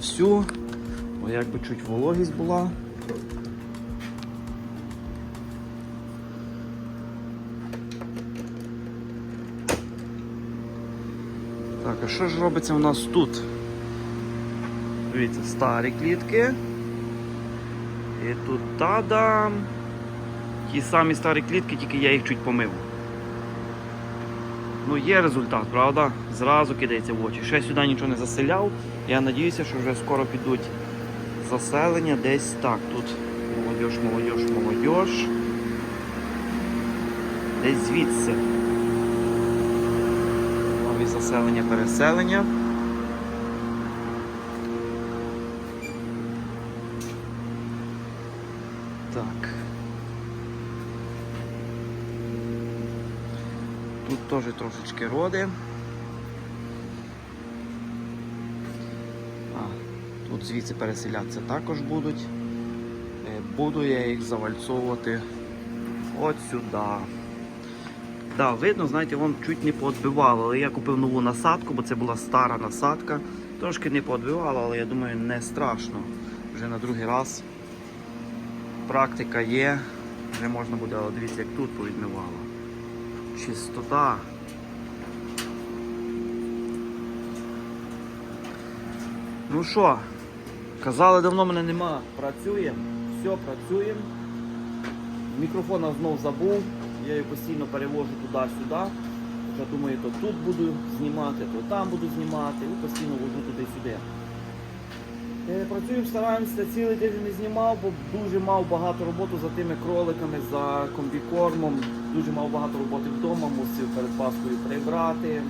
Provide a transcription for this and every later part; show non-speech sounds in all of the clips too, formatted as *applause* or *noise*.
всю, бо якби чуть вологість була. Так, а що ж робиться у нас тут? Дивіться, старі клітки. І тут тадам. Ті самі старі клітки, тільки я їх чуть помив. Ну, є результат, правда? Зразу кидається в очі. Ще сюди нічого не заселяв. Я надіюся, що вже скоро підуть заселення десь так. Тут молодіж, молодіж, молодіж. Десь звідси. Нові заселення, переселення. Так. Тут теж трошечки роди. Тут звідси переселятися також будуть. Е, Буду я їх завальцовувати от сюди. Так, видно, знаєте, вон чуть не поотбивало, але я купив нову насадку, бо це була стара насадка. Трошки не поотбивало, але я думаю, не страшно. Вже на другий раз практика є, вже можна буде, але дивіться, як тут повідмивало. Чистота. Ну що, казали, давно мене нема. Працюємо, все, працюємо. Мікрофона знов забув, я його постійно перевожу туди-сюди. Хоча думаю, то тут буду знімати, то там буду знімати і постійно вожу туди-сюди. Е, Працюємо, стараємося, цілий тиждень не знімав, бо дуже мав багато роботи за тими кроликами, за комбікормом. Дуже мав багато роботи вдома, мусив перед Паскою прибрати,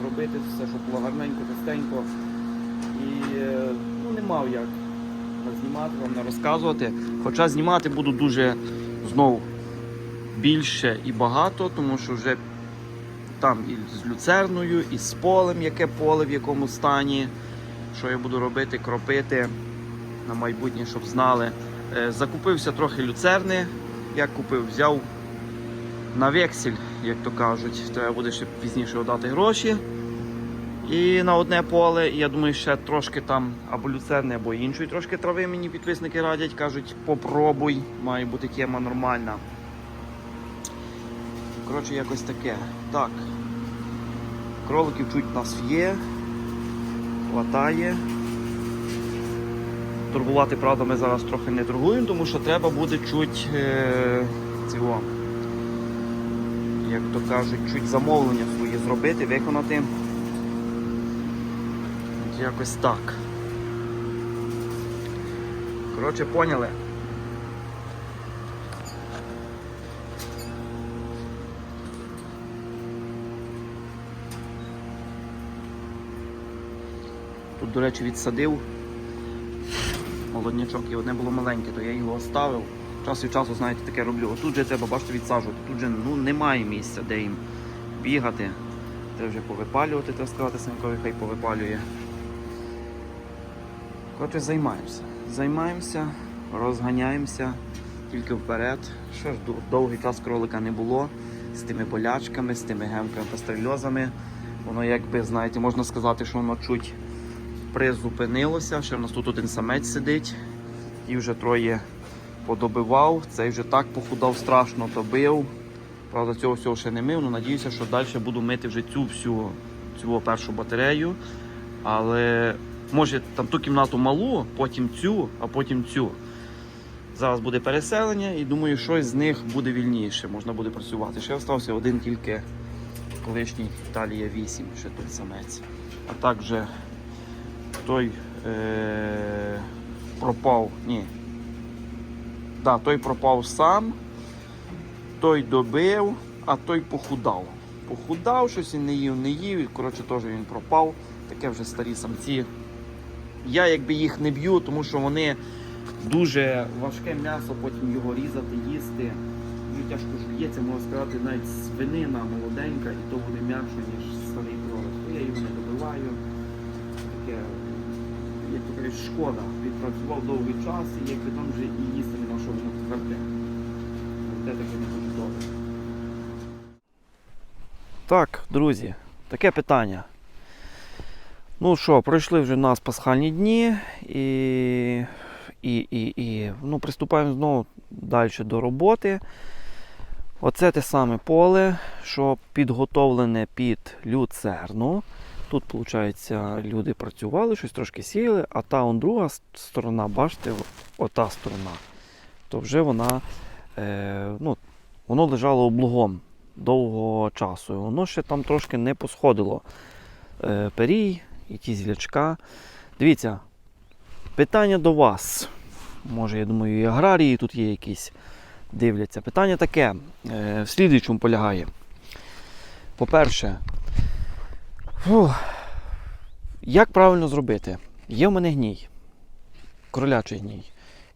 зробити все, щоб було гарненько, чистенько. І е, не мав як знімати, вам не розказувати. Хоча знімати буду дуже знову більше і багато, тому що вже там і з люцерною, і з полем, яке поле в якому стані що я буду робити, кропити на майбутнє, щоб знали. Е, Закупився трохи люцерни. Як купив, взяв на вексель, як то кажуть. Треба буде ще пізніше віддати гроші. І на одне поле, я думаю, ще трошки там або люцерни, або іншої трошки трави мені підписники радять, кажуть, попробуй, має бути тема нормальна. Коротше, якось таке. Так. Кроликів чуть нас є хватає. Торгувати, правда, ми зараз трохи не торгуємо, тому що треба буде чуть е, цього, як то кажуть, чуть замовлення свої зробити, виконати. Якось так. Коротше, поняли. Тут, до речі, відсадив молоднячок і одне було маленьке, то я його оставив. Час від часу, знаєте, таке роблю. Тут же треба, бачите, відсаджувати. Тут же ну, немає місця, де їм бігати. Треба вже повипалювати, треба сказати, Санькові хай повипалює. Коротше, займаємося. Займаємося, розганяємося тільки вперед. Що ж, довгий час кролика не було з тими болячками, з тими гемками пастрельозами. Воно якби, знаєте, можна сказати, що воно чуть призупинилося. Ще в нас тут один самець сидить і вже троє подобивав. Цей вже так похудав, страшно добив. Правда, цього всього ще не мив, але надіюся, що далі буду мити вже цю всю цю першу батарею. Але може там ту кімнату малу, потім цю, а потім цю. Зараз буде переселення і думаю, щось з них буде вільніше, можна буде працювати. Ще залишився один тільки колишній Італія 8, ще той самець. А так же той е- пропав. Ні. Да, той пропав сам, той добив, а той похудав. Похудав, щось він не їв, не їв, і коротше теж він пропав. Таке вже старі самці. Я якби їх не б'ю, тому що вони дуже важке м'ясо, потім його різати, їсти. Дуже тяжко жується, можна сказати, навіть свинина молоденька, і то буде м'якше, ніж старий кролик. То Я його не добиваю. Таке, як то кажуть, шкода. Відпрацював довгий час і якби там вже і їсти нема що воно тверде. Те таке не дуже добре. Так, друзі, таке питання. Ну що, пройшли вже у нас пасхальні дні і, і, і, і ну, приступаємо знову далі до роботи. Оце те саме поле, що підготовлене під люцерну. Тут, виходить, люди працювали, щось трошки сіяли, а та он друга сторона, бачите, ота сторона, то вже вона, е, ну, воно лежало облугом довго часу. Воно ще там трошки не посходило. Е, перій і ті зілячка. Дивіться, питання до вас. Може, я думаю, і аграрії тут є якісь дивляться. Питання таке, е, в слідуючому полягає. По-перше, як правильно зробити? Є в мене гній, кролячий гній.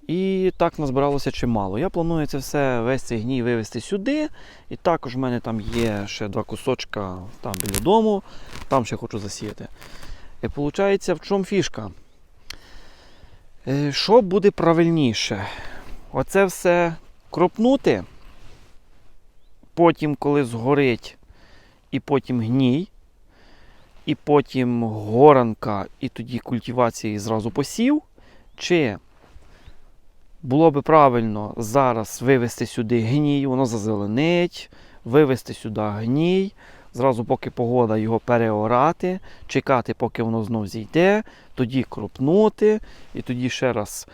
І так назбиралося чимало. Я планую це все, весь цей гній вивезти сюди. І також в мене там є ще два кусочка там біля дому, там ще хочу засіяти. Виходить, в чому фішка? Е, Що буде правильніше? Оце все кропнути, потім, коли згорить, і потім гній, і потім горанка, і тоді культивація і зразу посів. Чи було би правильно зараз вивезти сюди гній, воно зазеленить, вивезти сюди гній, зразу, поки погода його переорати, чекати, поки воно знов зійде, тоді кропнути, і тоді ще раз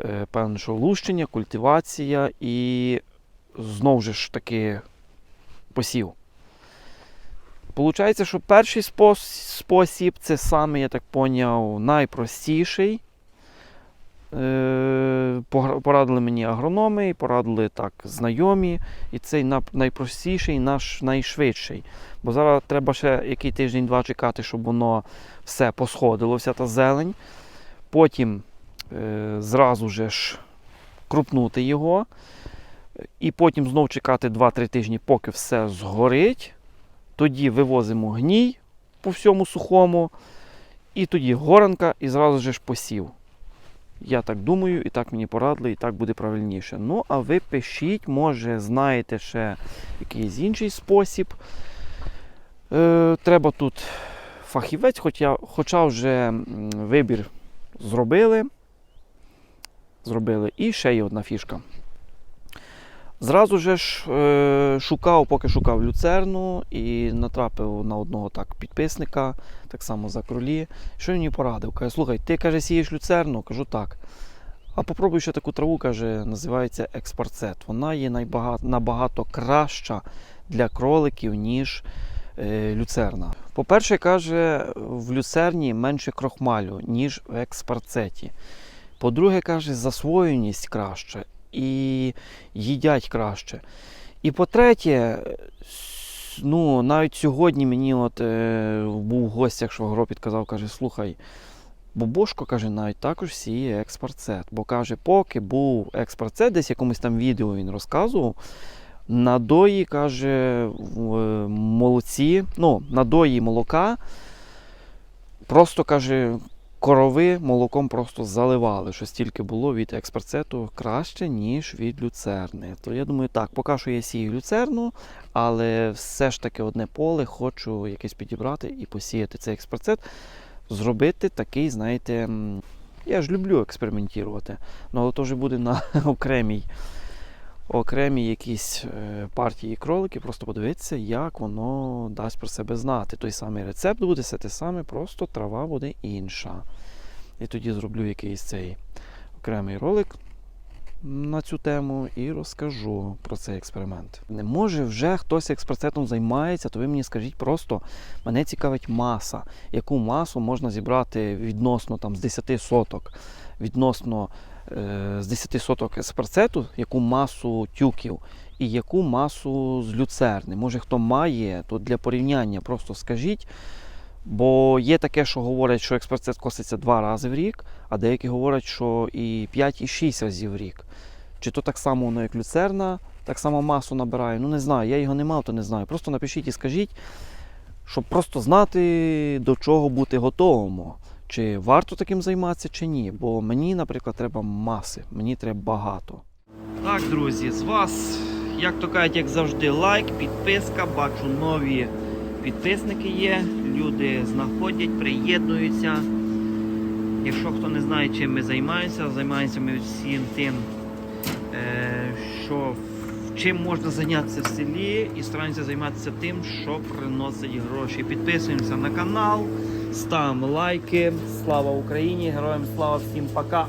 е, певне, що лущення, культивація і знову ж таки посів. Получається, що перший спосіб це саме, я так поняв, найпростіший. Е, Порадили мені агрономи, порадили так знайомі. І цей найпростіший, наш найшвидший. Бо зараз треба ще який тиждень-два чекати, щоб воно все посходило, вся та зелень. Потім е, зразу же ж крупнути його. І потім знов чекати 2-3 тижні, поки все згорить. Тоді вивозимо гній по всьому сухому. І тоді горанка, і зразу же ж посів. Я так думаю, і так мені порадили, і так буде правильніше. Ну, а ви пишіть, може, знаєте ще якийсь інший спосіб. Е, треба тут фахівець, хоча, хоча вже вибір зробили. Зробили. І ще є одна фішка. Зразу же ж е, шукав, поки шукав люцерну і натрапив на одного так підписника, так само за кролі. Що він мені порадив? Каже, слухай, ти каже, сієш люцерну? Кажу так. А попробуй ще таку траву, каже, називається експарцет. Вона є найбагато, набагато краща для кроликів, ніж е, люцерна. По-перше, каже, в люцерні менше крохмалю, ніж в експарцеті. По-друге, каже, засвоєність краще і їдять краще. І по-третє, ну, навіть сьогодні мені от, е, був в гостях, що Гро підказав, каже, слухай, Бобошко каже, навіть також сіє експарцет. Бо каже, поки був експарцет, десь якомусь там відео він розказував. Надої, каже, е, молоці, ну, надої молока, просто каже, корови молоком просто заливали, що стільки було від експарцету краще, ніж від люцерни. То я думаю, так, поки що я сію люцерну, але все ж таки одне поле хочу якесь підібрати і посіяти цей експарцет, зробити такий, знаєте, я ж люблю експериментувати, ну, але то вже буде на *laughs* окремій. Окремі якісь е, партії кролики, просто подивитися, як воно дасть про себе знати. Той самий рецепт буде все те саме, просто трава буде інша. І тоді зроблю якийсь цей окремий ролик на цю тему і розкажу про цей експеримент. Не може вже хтось експресетом займається, то ви мені скажіть просто, мене цікавить маса. Яку масу можна зібрати відносно там, з 10 соток, відносно з 10 соток еспресету, яку масу тюків і яку масу з люцерни. Може хто має, то для порівняння просто скажіть. Бо є таке, що говорять, що експресет коситься два рази в рік, а деякі говорять, що і 5, і 6 разів в рік. Чи то так само воно, як люцерна, так само масу набирає. Ну не знаю, я його не мав, то не знаю. Просто напишіть і скажіть, щоб просто знати, до чого бути готовому. Чи варто таким займатися, чи ні. Бо мені, наприклад, треба маси, мені треба багато. Так, друзі, з вас, як то кажуть, як завжди, лайк, підписка, бачу нові підписники є, люди знаходять, приєднуються. Якщо хто не знає, чим ми займаємося, займаємося ми всім тим, е, що чим можна зайнятися в селі і стараємося займатися тим, що приносить гроші. Підписуємося на канал, ставимо лайки. Слава Україні! Героям слава всім пока!